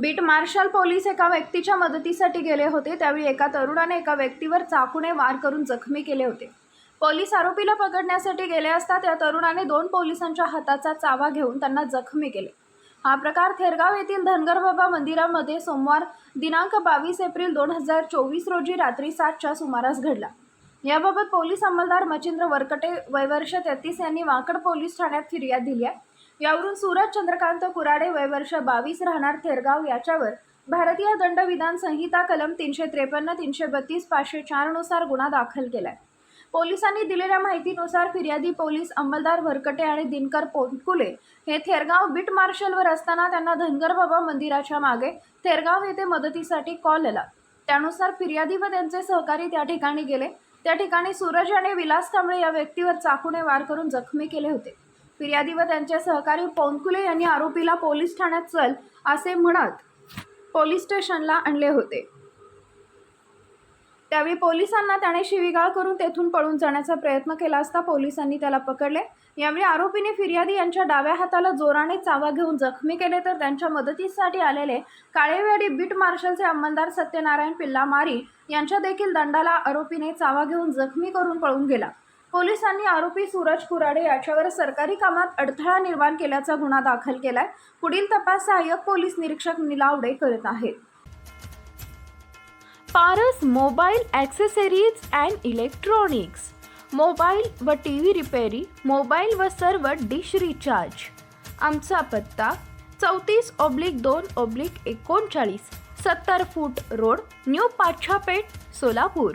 Beat marshal police एका व्यक्तीच्या मदतीसाठी गेले होते. त्यावेळी एका तरुणाने एका व्यक्तीवर चाकूने वार करून जखमी केले होते. पोलीस आरोपीला पकडण्यासाठी गेले असता त्या तरुणाने दोन पोलिसांच्या हाताचा चावा घेऊन त्यांना जखमी केले. हा प्रकार थेरगाव येथील धनगर बाबा मंदिरामध्ये सोमवार दिनांक बावीस एप्रिल दोन हजार चोवीस रोजी रात्री सातच्या सुमारास घडला. याबाबत पोलीस अंमलदार मचिंद्र वरकटे वयवर्ष तेहतीस यांनी वाकड पोलीस ठाण्यात फिर्याद दिली आहे. यावरून सूरज चंद्रकांत कुराडे वयवर्ष बावीस राहणार थेरगाव याच्यावर. भारतीय दंडविधान संहिता कलम तीनशे त्रेपन्न तीनशे बत्तीस पाचशे चारनुसार गुन्हा दाखल केलाय. पोलिसांनी दिलेल्या माहितीनुसार फिर्यादी पोलीस अंमलदार वरकटे आणि दिनकर पोटकुले हे थेरगाव बीट मार्शलवर असताना त्यांना धनगर बाबा मंदिराच्या मागे थेरगाव येथे मदतीसाठी कॉल आला. त्यानुसार फिर्यादी व त्यांचे सहकारी त्या ठिकाणी गेले. त्या ठिकाणी सूरज आणि विलास कांबळे या व्यक्तीवर चाकूने वार करून जखमी केले होते. फिर्यादी व त्यांचे सहकारी पौनकुले यांनी आरोपीला पोलीस ठाण्यात चल असे म्हणत पोलीस स्टेशनला आणले होते. त्यावेळी पोलिसांना त्याने शिवीगाळ करून तेथून पळून जाण्याचा प्रयत्न केला असता पोलिसांनी त्याला पकडले. यावेळी आरोपीने फिर्यादी यांच्या डाव्या हाताला जोराने चावा घेऊन जखमी केले तर त्यांच्या मदतीसाठी आलेले काळेवाडी बीट मार्शलचे अंमलदार सत्यनारायण पिल्ला मारी यांच्या देखील दंडाला आरोपीने चावा घेऊन जखमी करून पळून गेला. पोलिसांनी आरोपी सूरज कुराडे याच्यावर सरकारी कामात अडथळा निर्माण केल्याचा गुन्हा दाखल केलाय. पुढील तपास सहाय्यक पोलीस निरीक्षक निलावडे करत आहेत. Paras mobile accessories and electronics. Mobile व टी व्ही रिपेरी मोबाईल व सर्व डिश रिचार्ज. आमचा पत्ता चौतीस ऑब्लिक दोन ऑब्लिक एकोणचाळीस सत्तर foot road new Pachchhapeth Solapur.